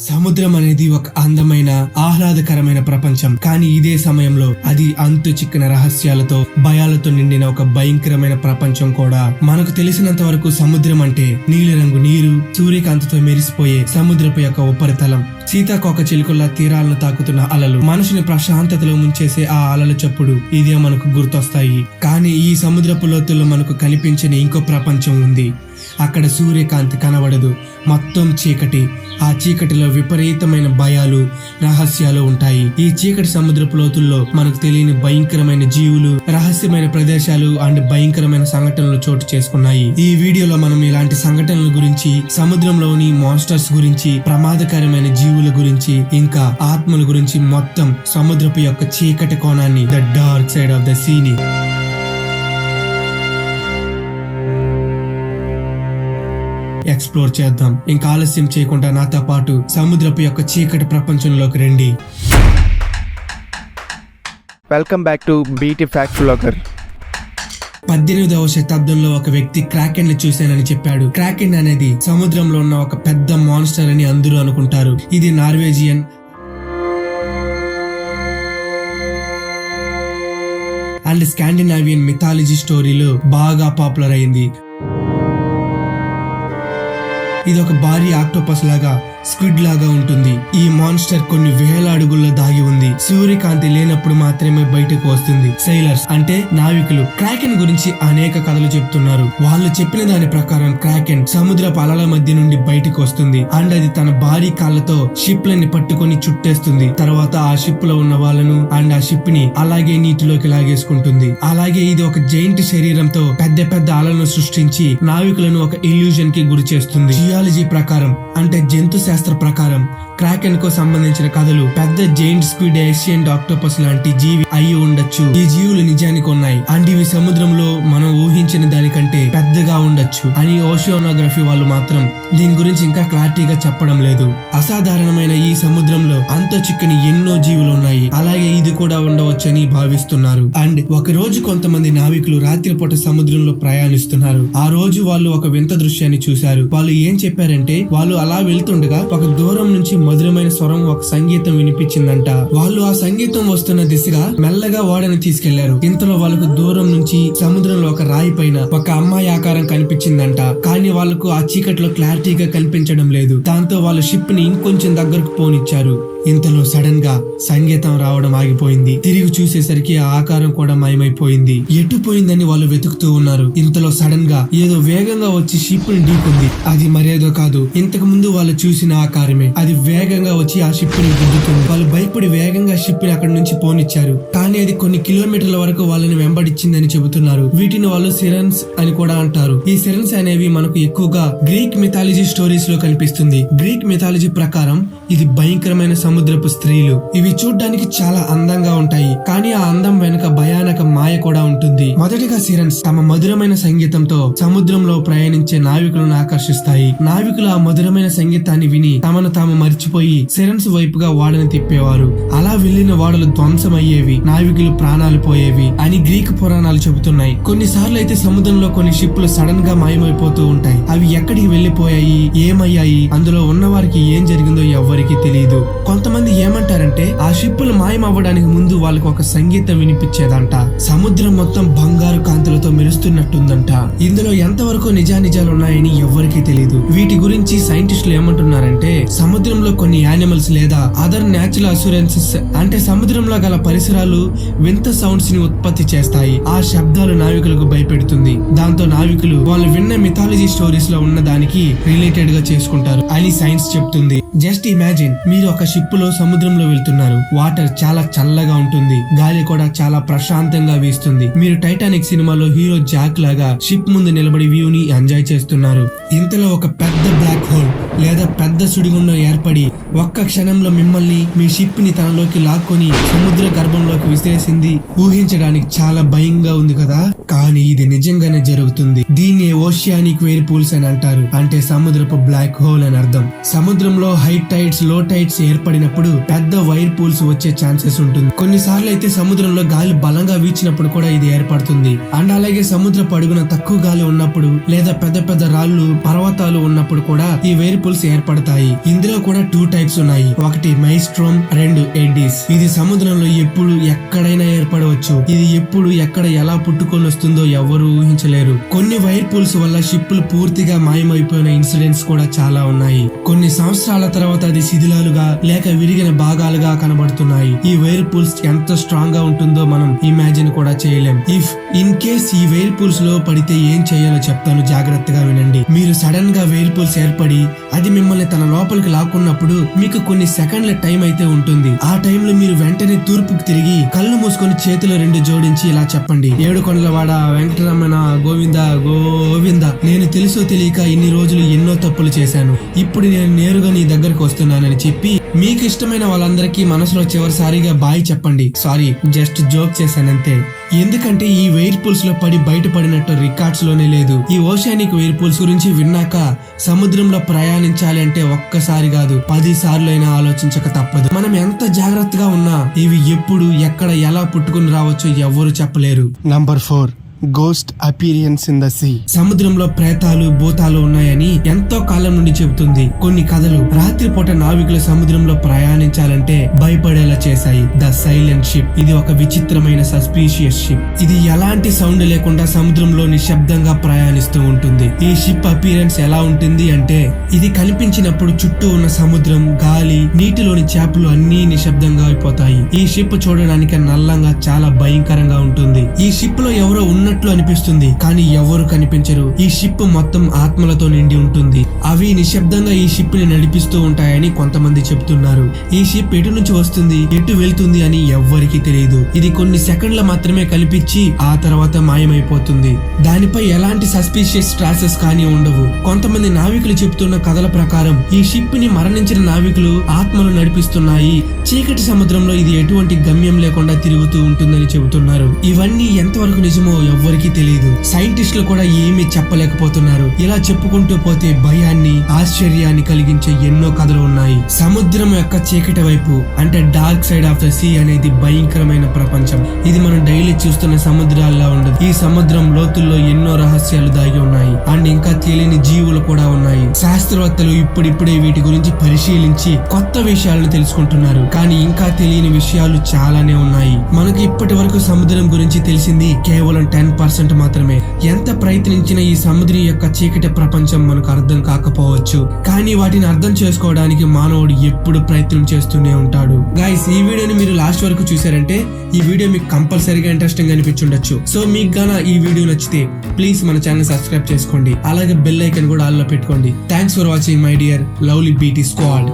సముద్రం అనేది ఒక అందమైన ఆహ్లాదకరమైన ప్రపంచం. కానీ ఇదే సమయంలో అది అంతు చిక్కిన రహస్యాలతో భయాలతో నిండిన ఒక భయంకరమైన ప్రపంచం కూడా. మనకు తెలిసినంత వరకు సముద్రం అంటే నీలిరంగు నీరు సూర్యకాంతితో మెరిసిపోయే సముద్రపు యొక్క ఉపరితలం. సీతాకోక చిలుకల్లా తీరాలను తాకుతున్న అలలు. మనిషిని ప్రశాంతతలో ముంచేసే ఆ అలల చప్పుడు ఇదే మనకు గుర్తొస్తాయి. కానీ ఈ సముద్రపు లోతుల్లో మనకు కనిపించని ఇంకో ప్రపంచం ఉంది. అక్కడ సూర్యకాంతి కనబడదు. మొత్తం చీకటి. ఆ చీకటిలో విపరీతమైన భయాలు రహస్యాలు ఉంటాయి. ఈ చీకటి సముద్రపు లోతుల్లో మనకు తెలియని భయంకరమైన జీవులు రహస్యమైన ప్రదేశాలు అండ్ భయంకరమైన సంఘటనలు చోటు చేసుకున్నాయి. ఈ వీడియోలో మనం ఇలాంటి సంఘటనల గురించి సముద్రంలోని మాన్స్టర్స్ గురించి ప్రమాదకరమైన జీవుల గురించి ఇంకా ఆత్మల గురించి మొత్తం సముద్రపు యొక్క చీకటి కోణాన్ని the dark side of the సీని ఎక్స్ప్లోర్ చేద్దాం. ఇంకా ఆలస్యం చేయకుండా నాతో పాటు సముద్రపు యొక్క చీకటి ప్రపంచంలోకి రండి. Welcome back to BT fact blogger పద్దెనిమిదవ శతాబ్దంలో ఒక వ్యక్తి క్రాకెన్ని చూశానని చెప్పాడు. క్రాకెన్ అనేది సముద్రంలో ఉన్న ఒక పెద్ద మాన్స్టర్ అని అందరూ అనుకుంటారు. ఇది నార్వేజియన్ అండ్ స్కాండినావియన్ మిథాలజీ స్టోరీలో బాగా పాపులర్ అయింది. ఇది ఒక భారీ ఆక్టోపస్ లాగా స్క్విడ్ లాగా ఉంటుంది. ఈ మాన్స్టర్ కొన్ని వేల అడుగుల్లో దాగి ఉంది. సూర్యకాంతి లేనప్పుడు మాత్రమే బయటకు వస్తుంది. సైలర్స్ అంటే నావికులు. క్రాకెన్ గురించి అనేక కథలు చెప్తున్నారు. వాళ్ళు చెప్పిన దాని ప్రకారం క్రాకెన్ సముద్రపు అలల మధ్య నుండి బయటకు వస్తుంది. అండ్ అది తన భారీ కాళ్ళతో షిప్ లని పట్టుకొని చుట్టేస్తుంది. తర్వాత ఆ షిప్లో ఉన్న వాళ్ళను అండ్ ఆ షిప్ని అలాగే నీటిలోకి లాగేసుకుంటుంది. అలాగే ఇది ఒక జైంట్ శరీరంతో పెద్ద పెద్ద అలలను సృష్టించి నావికులను ఒక ఇల్యూజన్కి గురి చేస్తుంది. జియాలజీ ప్రకారం అంటే జంతు శాస్త్ర ప్రకారం క్రాకెన్కు సంబంధించిన కథలు పెద్ద జైంట్ స్క్విడ్ ఏషియన్ ఆక్టోపస్ లాంటి జీవి అయి ఉండొచ్చు. ఈ జీవులు నిజానికి ఉన్నాయి. అండ్ ఇవి సముద్రంలో మనం ఊహించిన దానికంటే పెద్దగా ఉండొచ్చు. అని ఓషియోనోగ్రఫీ వాళ్ళు మాత్రం దీని గురించి ఇంకా క్లారిటీగా చెప్పడం లేదు. అసాధారణమైన ఈ సముద్రంలో అంత చిక్కని ఎన్నో జీవులు ఉన్నాయి. అలాగే ఇది కూడా ఉండవచ్చని భావిస్తున్నారు. అండ్ ఒక రోజు కొంతమంది నావికులు రాత్రిపూట సముద్రంలో ప్రయాణిస్తున్నారు. ఆ రోజు వాళ్ళు ఒక వింత దృశ్యాన్ని చూశారు. వాళ్ళు ఏం చెప్పారంటే వాళ్ళు అలా వెళ్తుండగా ఒక దూరం నుంచి మధురమైన స్వరం ఒక సంగీతం వినిపించిందంట. వాళ్ళు ఆ సంగీతం వస్తున్న దిశగా మెల్లగా ఓడని తీసుకెళ్ళారు. ఇంతలో వాళ్ళకు దూరం నుంచి సముద్రంలో ఒక రాయి పైన ఒక అమ్మాయి ఆకారం కనిపించిందంట. కానీ వాళ్ళకు ఆ చీకట్లో క్లారిటీగా కనిపించడం లేదు. దాంతో వాళ్ళు షిప్ని ఇంకొంచెం దగ్గరకు పోనిచ్చారు. ఇంతలో సడన్గా సంగీతం రావడం ఆగిపోయింది. తిరిగి చూసేసరికి ఆ ఆకారం కూడా మాయమైపోయింది. ఎటు పోయిందని వాళ్ళు వెతుకుతూ ఉన్నారు. ఇంతలో సడన్గా ఏదో వేగంగా వచ్చి షిప్ని ఢీకుంది. అది మరేదో కాదు. ఇంతకు ముందు వాళ్ళు చూసిన ఆకారమే అది వేగంగా వచ్చి ఆ షిప్ని గుద్దుతుంది వాళ్ళు భయపడి వేగంగా షిప్ని అక్కడ నుంచి పోనిచ్చారు. కానీ అది కొన్ని కిలోమీటర్ల వరకు వాళ్ళని వెంబడించిందని చెబుతున్నారు. వీటిని వాళ్ళు సిరన్స్ అని కూడా అంటారు. ఈ సిరన్స్ అనేవి మనకు ఎక్కువగా గ్రీక్ మిథాలజీ స్టోరీస్లో కనిపిస్తుంది. గ్రీక్ మిథాలజీ ప్రకారం ఇది భయంకరమైన సముద్రపు స్త్రీలు. ఇవి చూడ్డానికి చాలా అందంగా ఉంటాయి. కానీ ఆ అందం వెనుక భయానక మాయ కూడా ఉంటుంది. మొదటిగా సిరన్స్ తమ మధురమైన సంగీతంతో సముద్రంలో ప్రయాణించే నావికులను ఆకర్షిస్తాయి. నావికులు ఆ మధురమైన సంగీతాన్ని విని తమను తాము మర్చిపోయి సిరన్స్ వైపుగా వాడని తిప్పేవారు. అలా వెళ్ళిన వాడలు ధ్వంసమయ్యేవి నావికులు ప్రాణాలు పోయేవి అని గ్రీక్ పురాణాలు చెబుతున్నాయి. కొన్నిసార్లు అయితే సముద్రంలో కొన్ని షిప్లు సడన్గా మాయమైపోతూ ఉంటాయి. అవి ఎక్కడికి వెళ్ళిపోయాయి ఏమయ్యాయి అందులో ఉన్న వారికి ఏం జరిగిందో ఎవ్వరికి తెలియదు కొంతమంది ఏమంటారంటే ఆ షిప్పులు మాయమవ్వడానికి ముందు వాళ్ళకి ఒక సంగీతం వినిపించేదంట. సముద్రం మొత్తం బంగారు కాంతులతో మెరుస్తున్నట్టుందంట. ఇందులో ఎంతవరకు నిజానిజాలు ఉన్నాయని ఎవ్వరికీ తెలియదు వీటి గురించి సైంటిస్టులు ఏమంటున్నారు ఏమంటున్నారంటే సముద్రంలో కొన్ని యానిమల్స్ లేదా అదర్ న్యాచురల్ అసూరెన్సెస్ అంటే సముద్రంలో గల పరిసరాలు వింత సౌండ్స్ని ఉత్పత్తి చేస్తాయి. ఆ శబ్దాలు నావికులకు భయపెడుతుంది. దాంతో నావికులు వాళ్ళు విన్న మిథాలజీ స్టోరీస్లో ఉన్న దానికి రిలేటెడ్గా చేసుకుంటారు. అని సైన్స్ చెప్తుంది జస్ట్ ఇమాజిన్ మీరు ఒక షిప్లో సముద్రంలో వెళ్తున్నారు. వాటర్ చాలా చల్లగా ఉంటుంది. గాలి కూడా చాలా ప్రశాంతంగా వీస్తుంది. మీరు టైటానిక్ సినిమాలో హీరో జాక్ లాగా షిప్ ముందు నిలబడి వ్యూ ని ఎంజాయ్ చేస్తున్నారు. ఇంతలో ఒక పెద్ద బ్లాక్ హోల్ లేదా పెద్ద సుడిగుండం ఏర్పడి ఒక్క క్షణంలో మిమ్మల్ని మీ షిప్ని తనలోకి లాక్కొని సముద్ర గర్భంలోకి విసిరేసింది ఊహించడానికి చాలా భయంగా ఉంది కదా? కానీ ఇది నిజంగానే జరుగుతుంది. దీన్ని ఓషియానిక్ వేర్ పూల్స్ అని అంటారు. అంటే సముద్రపు బ్లాక్ హోల్ అని అర్థం. సముద్రంలో హై టైడ్స్లో టైడ్స్ ఏర్పడినప్పుడు పెద్ద వైర్ పూల్స్ వచ్చే ఛాన్సెస్ ఉంటుంది. కొన్నిసార్లు అయితే సముద్రంలో గాలి బలంగా వీచినప్పుడు కూడా ఇది ఏర్పడుతుంది. అండ్ అలాగే సముద్ర పడుగున తక్కువ గాలి ఉన్నప్పుడు లేదా పెద్ద పెద్ద రాళ్ళు పర్వతాలు ఉన్నప్పుడు కూడా ఈ వేర్ పూల్స్ ఏర్పడతాయి. ఇందులో కూడా టూ టైప్స్ ఉన్నాయి. ఒకటి మైస్ట్రోమ్ రెండు ఎడ్డీస్ ఇది సముద్రంలో ఎప్పుడు ఎక్కడైనా ఏర్పడవచ్చు. ఇది ఎప్పుడు ఎక్కడ ఎలా పుట్టుకొని వస్తుందో ఎవరు ఊహించలేరు. కొన్ని వైర్ పూల్స్ వల్ల షిప్లు పూర్తిగా మాయమైపోయిన ఇన్సిడెంట్స్ కూడా చాలా ఉన్నాయి. కొన్ని సంవత్సరాల తర్వాత అది శిథిలాలుగా లేక విరిగిన భాగాలుగా కనబడుతున్నాయి. ఈ వైర్ పూల్స్ ఎంత స్ట్రాంగ్గా ఉంటుందో మనం ఇమాజిన్ కూడా చేయలేం. ఇఫ్ ఇన్ కేస్ ఈ వైర్ పూల్స్లో పడితే ఏం చేయాలో చెప్తాను. జాగ్రత్తగా వినండి. మీరు సడన్గా వైర్ పూల్స్ ఏర్పడి అది మిమ్మల్ని తన లోపలికి లాక్కున్నప్పుడు మీకు కొన్ని సెకండ్ల టైం అయితే ఉంటుంది. ఆ టైంలో మీరు వెంటనే తూర్పుకు తిరిగి కళ్ళు మూసుకొని చేతులు రెండు జోడించి ఇలా చెప్పండి. ఏడుకొండలవాడ వెంకటరమణ గోవింద గోవింద. నేను తెలుసో తెలియక ఇన్ని రోజులు ఎన్నో తప్పులు చేశాను. ఇప్పుడు నేను నేరుగా నీ దగ్గరకు వస్తున్నానని చెప్పి మీకు ఇష్టమైన వాళ్ళందరికీ మనసులో చివరిసారిగా బాయ్ చెప్పండి. సారీ జస్ట్ జోక్ చేశానంతే. ఎందుకంటే ఈ వెయిర్ పూల్స్లో పడి బయటపడినట్టు రికార్డ్స్లోనే లేదు. ఈ ఓషానిక్ వెయిర్ పూల్స్ గురించి విన్నాక సముద్రంలో ప్రయాణించాలి అంటే ఒక్కసారి కాదు పది సార్లు అయినా ఆలోచించక తప్పదు. మనం ఎంత జాగ్రత్తగా ఉన్నా ఇవి ఎప్పుడు ఎక్కడ ఎలా పుట్టుకుని రావచ్చో ఎవ్వరు చెప్పలేరు. Number four ghost appearance in the sea సముద్రంలో ప్రేతాలు భూతాలు ఉన్నాయని ఎంతో కాలం నుండి చెబుతుంది. కొన్ని కథలు రాత్రిపూట నావికులు సముద్రంలో ప్రయాణించాలంటే భయపడేలా చేశాయి. ద సైలెంట్ షిప్ ఇది ఒక విచిత్రమైన సస్పీషియస్ షిప్ ఇది ఎలాంటి సౌండ్ లేకుండా సముద్రంలో నిశ్శబ్దంగా ప్రయాణిస్తూ ఉంటుంది. ఈ షిప్ అపీరెన్స్ ఎలా ఉంటుంది అంటే ఇది కనిపించినప్పుడు చుట్టూ ఉన్న సముద్రం గాలి నీటిలోని చేపలు అన్ని నిశ్శబ్దంగా అయిపోతాయి. ఈ షిప్ చూడడానికి నల్లంగా చాలా భయంకరంగా ఉంటుంది. ఈ షిప్లో ఎవరో ఉన్నట్లు అనిపిస్తుంది. కానీ ఎవరు కనిపించరు. ఈ షిప్ మొత్తం ఆత్మలతో నిండి ఉంటుంది. అవి నిశ్శబ్దంగా ఈ షిప్ని నడిపిస్తూ ఉంటాయని కొంతమంది చెప్తున్నారు. ఈ షిప్ ఎటు నుంచి వస్తుంది? ఎటు వెళ్తుంది అని ఎవ్వరికీ తెలియదు. ఇది కొన్ని సెకండ్ల మాత్రమే కల్పించి ఆ తర్వాత మాయమైపోతుంది. దానిపై ఎలాంటి సస్పీషియస్ ట్రాసెస్ కానీ ఉండవు. కొంతమంది నావికులు చెప్తున్న కథల ప్రకారం ఈ షిప్ని మరణించిన నావికులు ఆత్మలు నడిపిస్తున్నాయి. చీకటి సముద్రంలో ఇది ఎటువంటి గమ్యం లేకుండా తిరుగుతూ ఉంటుందని చెబుతున్నారు. ఇవన్నీ ఎంతవరకు నిజమో ఎవ్వరికీ తెలియదు సైంటిస్టులు కూడా ఏమీ చెప్పలేకపోతున్నారు. ఇలా చెప్పుకుంటూ పోతే భయాన్ని ఆశ్చర్యాన్ని కలిగించే ఎన్నో కథలు ఉన్నాయి. సముద్రం యొక్క చీకటి వైపు అంటే dark side of the sea అనేది భయంకరమైన ప్రపంచం. ఇది మనం డైలీ చూస్తున్న సముద్రాల్లో ఉండదు. ఈ సముద్రం లోతుల్లో ఎన్నో రహస్యాలు దాగి ఉన్నాయి. అండ్ ఇంకా తెలియని జీవులు కూడా ఉన్నాయి. శాస్త్రవేత్తలు ఇప్పుడిప్పుడే వీటి గురించి పరిశీలించి కొత్త విషయాలను తెలుసుకుంటున్నారు. కానీ ఇంకా తెలియని విషయాలు చాలానే ఉన్నాయి. మనకు ఇప్పటి వరకు సముద్రం గురించి తెలిసింది కేవలం టెన్ టెన్ పర్సెంట్ మాత్రమే. ఎంత ప్రయత్నించినా ఈ సముద్రం యొక్క చీకటి ప్రపంచం మనకు అర్థం కాకపోవచ్చు. కానీ వాటిని అర్థం చేసుకోవడానికి మానవుడు ఎప్పుడు ప్రయత్నం చేస్తూనే ఉంటాడు. గైస్ ఈ వీడియోని మీరు లాస్ట్ వరకు చూసారంటే ఈ వీడియో మీకు కంపల్సరీగా ఇంట్రెస్టింగ్ అనిపించుండొచ్చు. సో మీకు గాన ఈ వీడియో నచ్చితే ప్లీజ్ మన ఛానల్ సబ్స్క్రైబ్ చేసుకోండి. అలాగే బెల్ ఐకన్ కూడా ఆల్లో పెట్టుకోండి. Thanks for watching my dear lovely BT squad